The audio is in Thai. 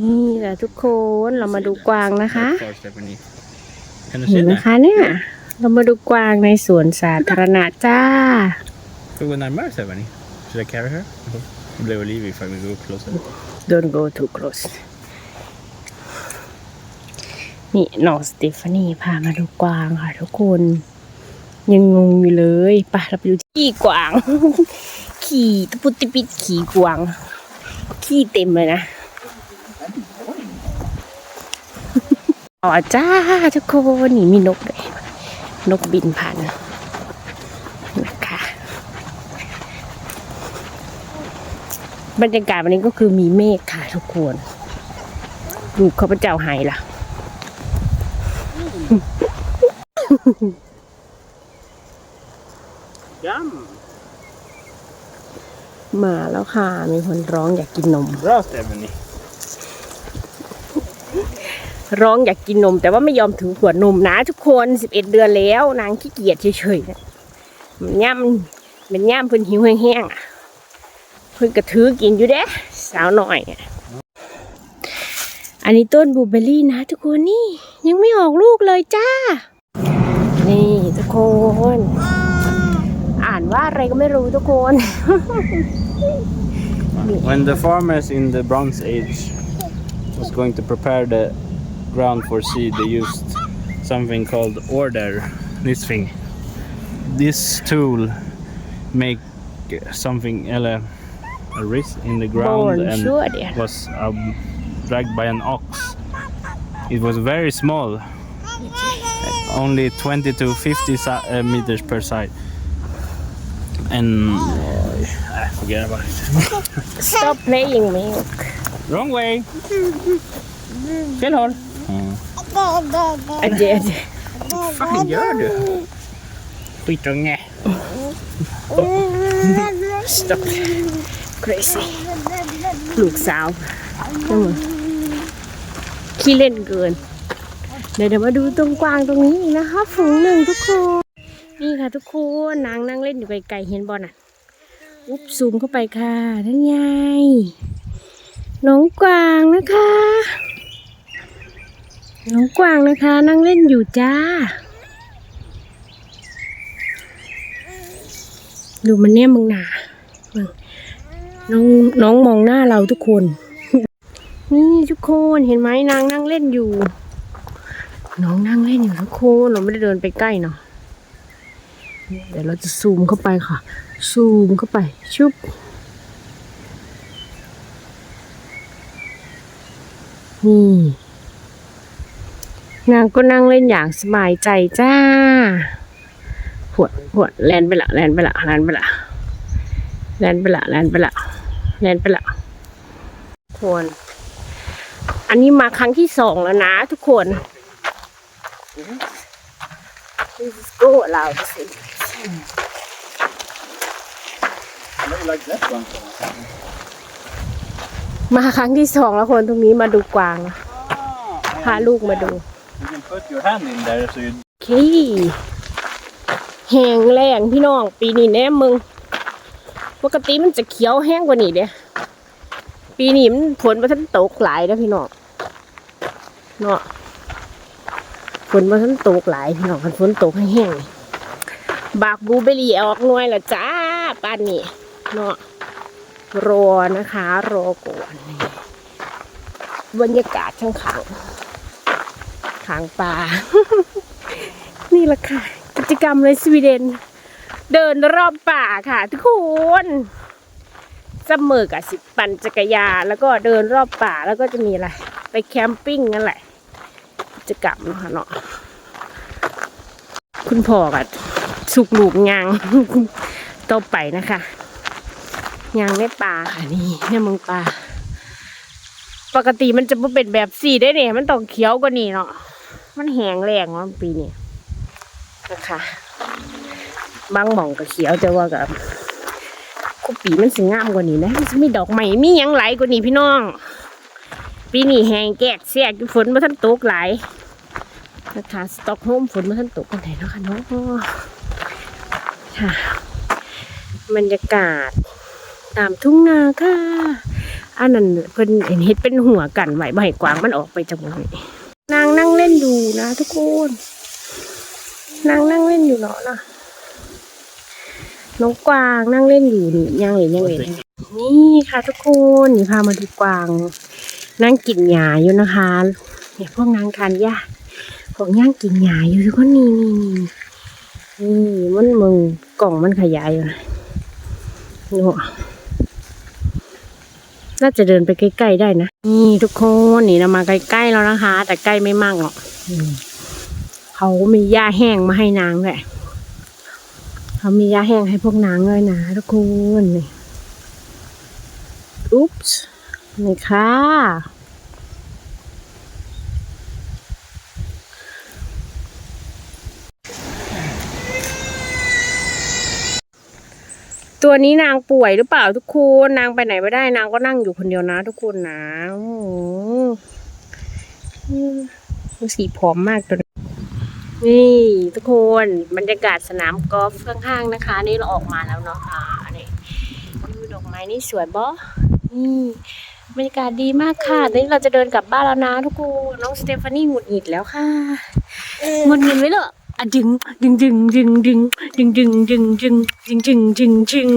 นี่แหละทุกคนเรามาดูกวางนะคะ For Stephanie. Kan du เห็ se นไหม det? คะเนี่ย เรามาดูกวางในสวนสาธารณะจ้า Får vi gå närmare Stephanie? Should I carry her? Det blir Olivia if I will go closer. Don't go too close นี่น้องสเตฟานี่พามาดูกวางค่ะทุกคน ยังงงอยู่เลยไปเราไปดูที่กวาง ขี่ตะปุตติปิดขี่กวาง ขี้เต็มเลยนะ อ๋อจ้าทุกคนนี่มีนกด้วยนกบินผ่านนะคะบรรยากาศวันนี้ก็คือมีเมฆค่ะทุกคนลูกข้าพเจ้าหายล่ะ Jam! มาแล้วค่ะ มีคนร้องอยากกินนม Bra Stephanie! ร้องอยากกินนม แต่ว่าไม่ยอมถือขวดนมนะทุกคนสิบเอ็ดเดือนแล้ว นางขี้เกียจเฉยๆนะมันย่ำมันย่ำเพิ่นหิวแห้งๆอะเพิ่นกระถือกินอยู่เด้สาวหน่อยอันนี้ต้นบลูเบอรี่นะทุกคนนี่ ยังไม่ออกลูกเลยจ้า นี่ทุกคน อ่านว่าอะไรก็ไม่รู้ทุกคน When the farmers in the Bronze Age was going to prepare the ground for seed, they used something called order. This thing. This tool make something a risk in the ground Born and sure, was um, dragged by an ox. It was very small, only 20 to 50 si- uh, meters per side. And uh, I forget about it. Stop playing milk Wrong way. Fel håll. Adje, adje. Vad fan gör du? Skitunge. Stop crazy ลูกสาวนั่นมึงขี้เล่นเกิน เดี๋ยวเดี๋ยวมาดูตรงกวางตรงนี้อีกนะคะฝูงหนึ่งทุกคน นี่ค่ะทุกคนนางนั่งเล่นอยู่ไกลๆเห็นบอลน่ะ อุ๊บซูมเข้าไปค่ะนั่นไงน้องกวางนะคะ น้องกวางนะคะ นั่งเล่นอยู่จ้า ดูมันเนี่ยมึงหนาน้องน้องมองหน้าเราทุกคน นี่ทุกคนเห็นไหมนางนั่งเล่นอยู่ น้องนั่งเล่นอยู่ทุกคนเราไม่ได้เดินไปใกล้เนาะเดี๋ยวเราจะซูมเข้าไปค่ะ ซูมเข้าไป ชุบนี่ นางก็นั่งเล่นอย่างสบายใจจ้าปวดปวดแลนไปละแลนไปละแลนไปละแลนไปละแลนไปละแลนไปละควร อันนี้มาครั้งที่สองแล้วนะทุกคน This is go loud to see. Like that one. มาครั้งที่สองแล้วคนตรงนี้มาดูกวางพาลูกมาดู put your hand in there so you โอเคแห้งแรงพี่น้อง ปีนี้แน่มึง ปกติมันจะเขียวแห้งกว่านี้เด้ปีนี้มันฝนมาทันตกหลายนะพี่น้องเนาะฝนมาทันตกหลายพี่น้องคันฝนตกแห้งนี่บากบลูเบอร์รี่ออกหน่วยละจ้าป้านนี้เนาะรอนะคะ รอก่อนนี่บรรยากาศข้างขาง ขางป่า นี่แหละค่ะ กิจกรรมในสวีเดน เดินรอบป่าค่ะ ทุกคนเสมอกับสิปั่นจักรยานแล้วก็เดินรอบป่าแล้วก็จะมีอะไร ไปแคมปิ้งนั่นแหละกิจกรรมเนาะค่ะเนาะคุณพ่อกับสุกหลูกยางต่อไปนะคะยางในป่าค่ะนี่เนี่ยมึงป่าปกติมันจะบ่เป็นแบบสีได้เนี่ยมันต้องเขียวกว่านี้เนาะ มันแห้งแรงเนาปีนี้นะคะบางหม่องก็เขียวแต่ว่ากับคุปีมันสิงามกว่านี้นะมันมีดอกไม้มียังไหลกว่านี้พี่น้อง ปีนี้แห้งแกกแสกฝนมาท่านตกหลายนะคะสต็อกโฮมฝนมาท่านตกกันไหนเนาะคะเนาะค่ะบรรยากาศตามทุ่งนาค่ะอันนั้นเพิ่นเห็นเฮ็ดเป็นหัวกันไว้บ่ให้กวางมันออกไปจากมู่นี้นางนั่ง เล่นอยู่นะทุกคนนางนั่งเล่นอยู่เนาะนะน้องกวางนั่งเล่นอยู่นี่ยังเห็นยังเห็นนี่ค่ะทุกคนนี่พามาดูกวาง นั่งกินหญ้าอยู่นะคะเนี่ยพวกนางทานหญ้าพวกย่างกินหญ้าอยู่ทุกคนนี่นี่นี่นี่มันมึงกล่องมันขยายอยู่นะนี่หัวน่าจะเดินไปใกล้ๆได้นะ นี่ทุกคนนี่เรามาใกล้ๆแล้วนะคะ แต่ใกล้ไม่มากหรอกอืมเขามีหญ้าแห้งมาให้นางด้วยเขามีหญ้าแห้งให้พวกนางเลยนะทุกคนนี่อุ๊ปส์นี่ค่ะ ตัวนี้นางป่วยหรือเปล่าทุกคนนางไปไหนไม่ได้นางก็นั่งอยู่คนเดียวนะ ทุกคนนะโอ้โหอืมดูสีผอมมากตัวนี้นี่ทุกคนบรรยากาศสนามกอล์ฟข้างๆนะคะ นี่เราออกมาแล้วเนาะค่ะนี่ดูดอกไม้นี่สวยบ่นี่บรรยากาศดีมากค่ะตอนนี้เราจะเดินกลับบ้านแล้วนะทุกคนน้องสเตฟานี่หงุดหงิดแล้วค่ะหงุดหงิดไว้เหรอ อะดึงดึงดึงดึงดึงดึงดึงดึงดึงดึงดึงดึงดึง